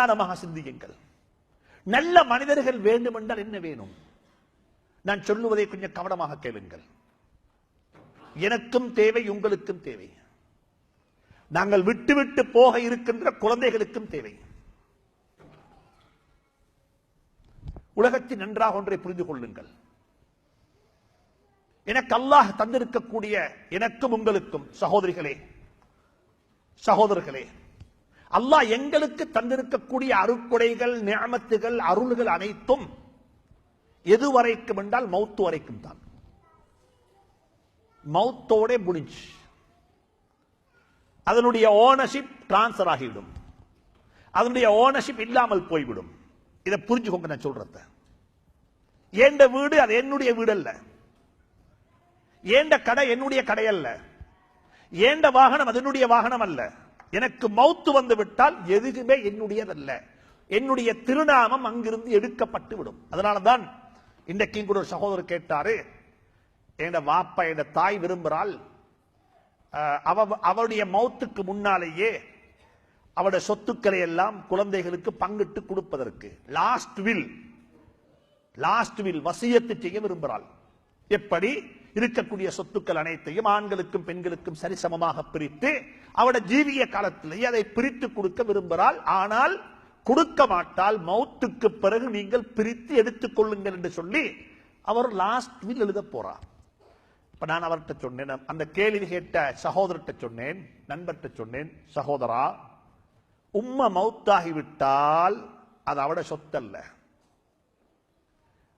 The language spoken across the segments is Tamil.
நிதானமாக சிந்தியுங்கள். நல்ல மனிதர்கள் வேண்டும் என்றால் என்ன வேணும்? நான் சொல்லுவதை கொஞ்சம் கவனமாக கேளுங்கள். எனக்கும் தேவை உங்களுக்கும் தேவை. நாங்கள் விட்டு விட்டு போக இருக்கின்ற குழந்தைகளுக்கும் தேவை. உலகத்தில் நன்றாக ஒன்றை புரிந்து கொள்ளுங்கள். எனக்கு அல்லாஹ் தந்திருக்கக்கூடிய எனக்கும் உங்களுக்கும் சகோதரிகளே சகோதரர்களே அல்லாஹ் எங்களுக்கு தந்திருக்கக்கூடிய அருக்குடைகள் நியமத்துகள் அருள்கள் அனைத்தும் எது வரைக்கும் என்றால் மௌத்து வரைக்கும் தான். மௌத்தோட முடிஞ்சு. அதனுடைய ஓனர்ஷிப் டிரான்ஸ்பர் ஆகிவிடும். அதனுடைய ஓனர்ஷிப் இல்லாமல் போய்விடும். இதை புரிஞ்சுக்கோங்க நான் சொல்றத. ஏண்ட வீடு அது என்னுடைய வீடு அல்ல ஏண்ட கடை என்னுடைய கடை அல்ல ஏண்ட வாகனம் அது என்னுடைய வாகனம் அல்ல. எனக்கு மௌத்து வந்து விட்டால் எதுவுமே என்னுடையதல்ல. என்னுடைய திருநாமம் அங்கிருந்து எடுக்கப்பட்டு விடும். அதனாலதான் இன்றைக்கு கூட ஒரு சகோதரர் கேட்டாரு என் வாப்பா என் தாய் விரும்புகிறாள் அவ அவருடைய மௌத்துக்கு முன்னாலேயே அவருடைய சொத்துக்களை எல்லாம் குழந்தைகளுக்கு பங்கிட்டு கொடுப்பதற்கு லாஸ்ட் வில் லாஸ்ட் வில் வசியத்து செய்ய விரும்புகிறாள் எப்படி? இருக்கக்கூடிய சொத்துக்கள் அனைத்தையும் ஆண்களுக்கும் பெண்களுக்கும் சரிசமமாக பிரித்து அவட ஜீவிய காலத்திலேயே அதை பிரித்து கொடுக்க விரும்புகிறாள். ஆனால் கொடுக்க மாட்டால் மௌத்துக்கு பிறகு நீங்கள் பிரித்து எடுத்துக் கொள்ளுங்கள் என்று சொல்லி அவர் லாஸ்ட் வில் எழுத போறார். இப்ப நான் அவர்கிட்ட சொன்னேன் அந்த கேள்வி கேட்ட சகோதரர்கிட்ட சொன்னேன் நண்பர்கிட்ட சொன்னேன் சகோதரா உம்ம மௌத்தாகிவிட்டால் அது அவட சொத்தல்ல.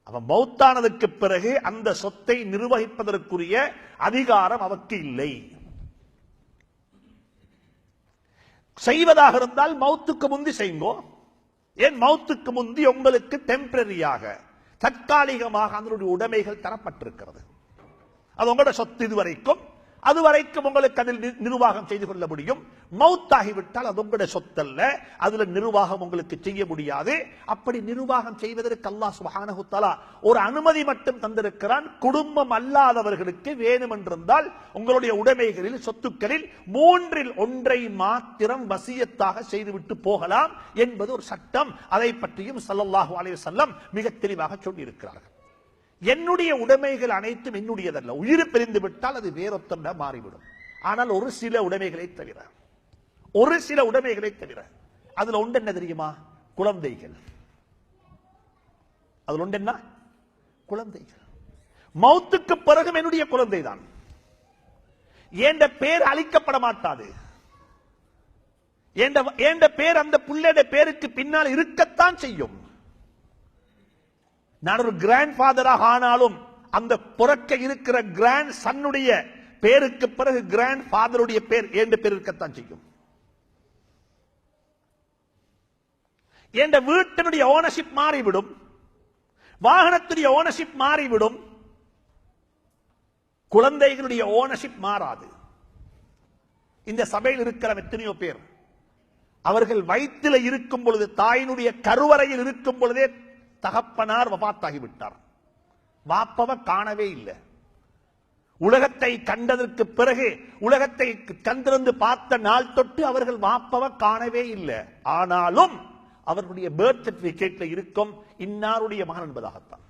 அவன் மௌத்தானதுக்கு பிறகு அந்த சொத்தை நிர்வகிப்பதற்குரிய அதிகாரம் அவருக்கு இல்லை. செய்வதாக இருந்தால் மௌத்துக்கு முந்தி செய்யுங்கோ ஏன் மௌத்துக்கு முந்தி உங்களுக்கு டெம்பரரியாக தற்காலிகமாக அதனுடைய உடைமைகள் தரப்பட்டிருக்கிறது. அது உங்களோட சொத்து இதுவரைக்கும். அது வரைக்கும் உங்களுக்கு அதில் நிர்வாகம் செய்து கொள்ள முடியும். மௌத்தாகிவிட்டால் அது உங்களுடைய சொத்தல்ல. அதுல நிர்வாகம் உங்களுக்கு செய்ய முடியாது. அப்படி நிர்வாகம் செய்வதற்கு அல்லாஹ் சுபானகுத்தாலா ஒரு அனுமதி மட்டும் தந்திருக்கிறான். குடும்பம் அல்லாதவர்களுக்கு வேணும் என்றிருந்தால் உங்களுடைய உடைமைகளில் சொத்துக்களில் மூன்றில் ஒன்றை மாத்திரம் வசியத்தாக செய்துவிட்டு போகலாம் என்பது ஒரு சட்டம். அதை பற்றியும் ஸல்லல்லாஹு அலைய செல்லம் மிக தெளிவாக சொல்லியிருக்கிறார்கள். என்னுடைய உடைமைகள் அனைத்தும் என்னுடையதல்ல. உயிர் பிரிந்து விட்டால் அது வேறொத்தம் மாறிவிடும். ஆனால் ஒரு சில உடைமைகளை தவிர ஒரு சில உடைமைகளை தவிர அதுல ஒன்று என்ன தெரியுமா? குழந்தைகள். அதுல ஒன்று என்ன? குழந்தைகள். மௌத்துக்கு பிறகும் என்னுடைய குழந்தை தான் என்ற பேர் அழிக்கப்பட மாட்டாது. ஏண்ட என்ற பேர் அந்த புள்ளைய பேருக்கு பின்னால் இருக்கத்தான் செய்யும். நான் ஒரு கிராண்ட் ஃபாதராக ஆனாலும் அந்த புறக்க இருக்கிற கிராண்ட் சன்னுடைய பேருக்கு பிறகு கிராண்ட் ஃபாதருடைய பேர் என்ற பேர் இருக்கத்தான் செய்யும். என்ற வீட்டினுடைய ஓனர்ஷிப் மாறிவிடும். வாகனத்துடைய ஓனர்ஷிப் மாறிவிடும். குழந்தைகளுடைய ஓனர்ஷிப் மாறாது. இந்த சபையில் இருக்கிற எத்தனையோ பேர் அவர்கள் வயிற்றில் இருக்கும் பொழுது தாயினுடைய கருவறையில் இருக்கும் பொழுதே தகப்பனார் வபாத்தாகிவிட்டார் வாப்பவ காணவே இல்லை. உலகத்தை கண்டதற்கு பிறகு உலகத்தை கந்திருந்து பார்த்த நாள் தொட்டு அவர்கள் வாப்பவ காணவே இல்லை. ஆனாலும் அவர்களுடைய பேர்த் சர்டிபிகேட்ல இருக்கும் இன்னாருடைய மகன் என்பதாகத்தான்.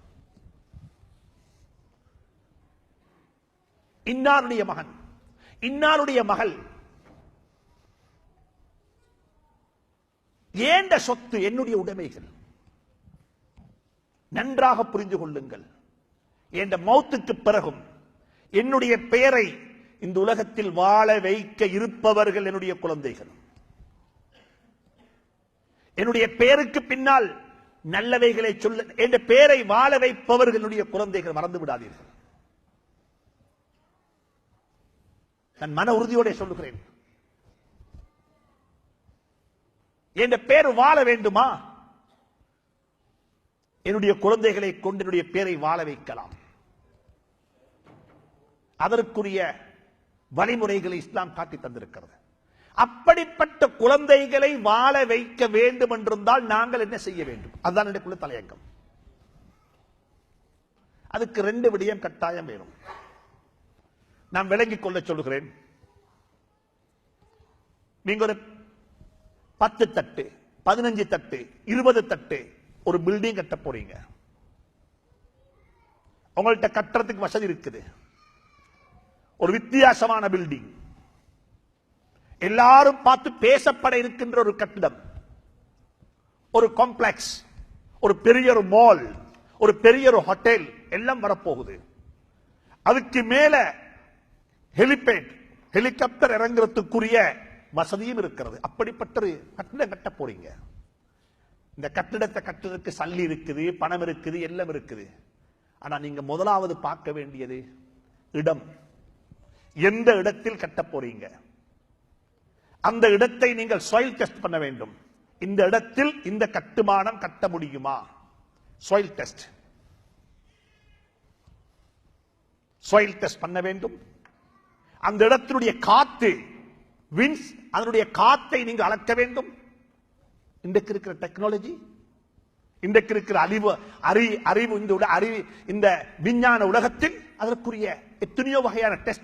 இன்னாருடைய மகன் இன்னாருடைய மகள். ஏண்ட சொத்து? என்னுடைய உடைமைகள். நன்றாக புரிந்து கொள்ளுங்கள். என்ற மௌத்துக்கு பிறகும் என்னுடைய பெயரை இந்த உலகத்தில் வாழ வைக்க இருப்பவர்கள் என்னுடைய குழந்தைகள் என்னுடைய பெயருக்கு பின்னால் நல்லவைகளை சொல்ல என்ற பெயரை வாழ வைப்பவர்கள் என்னுடைய குழந்தைகள் மறந்து விடாதீர்கள். நான் மன உறுதியோட சொல்லுகிறேன். என்ற பேர் வாழ வேண்டுமா? என்னுடைய குழந்தைகளை கொண்டு என்னுடைய பேரை வாழ வைக்கலாம். அதற்குரிய வழிமுறைகளை இஸ்லாம் காட்டி தந்திருக்கிறது. அப்படிப்பட்ட குழந்தைகளை வாழ வைக்க வேண்டும் என்றிருந்தால் நாங்கள் என்ன செய்ய வேண்டும்? அதுதான் எனக்குள்ள தலையங்கம். அதுக்கு ரெண்டு விடயம் கட்டாயம் வேணும். நான் விளங்கிக் கொள்ள சொல்கிறேன் நீங்க ஒரு பத்து தட்டு பதினஞ்சு தட்டு இருபது தட்டு ஒரு பில்டிங் கட்ட போறீங்க. உங்கள்கிட்ட கட்டுறதுக்கு வசதி இருக்குது. ஒரு வித்தியாசமான பில்டிங் எல்லாரும் பார்த்து பேசப்பட இருக்கின்ற ஒரு கட்டிடம். ஒரு காம்ப்ளெக்ஸ் ஒரு பெரிய ஒரு மால் ஒரு பெரிய ஒரு ஹோட்டல் எல்லாம் வரப்போகுது. அதுக்கு மேல ஹெலிபேட் ஹெலிகாப்டர் இறங்குறதுக்குரிய வசதியும் இருக்கிறது. அப்படிப்பட்ட ஒரு கட்டிடம் கட்ட போறீங்க. இந்த கட்டிடத்தை கட்டுறதுக்கு சல்லி இருக்குது பணம் இருக்குது எல்லாம் இருக்குது. ஆனா நீங்க முதலாவது பார்க்க வேண்டியது இடம். எந்த இடத்தில் கட்ட போறீங்க? அந்த இடத்தை நீங்கள் சாயில் டெஸ்ட் பண்ண வேண்டும். இந்த இடத்தில் இந்த கட்டுமானம் கட்ட முடியுமா? சாயில் டெஸ்ட் சாயில் டெஸ்ட் பண்ண வேண்டும். அந்த இடத்தினுடைய காத்து வின்ஸ் அதனுடைய காத்தை நீங்கள் அளக்க வேண்டும். இன்றைக்கு இருக்கிற டெக்னாலஜி இன்றைக்கு இருக்கிற அறிவு அறி அறிவு இந்த அறிவு இந்த விஞ்ஞான உலகத்தில் அதற்குரிய எத்தனையோ வகையான டெஸ்ட்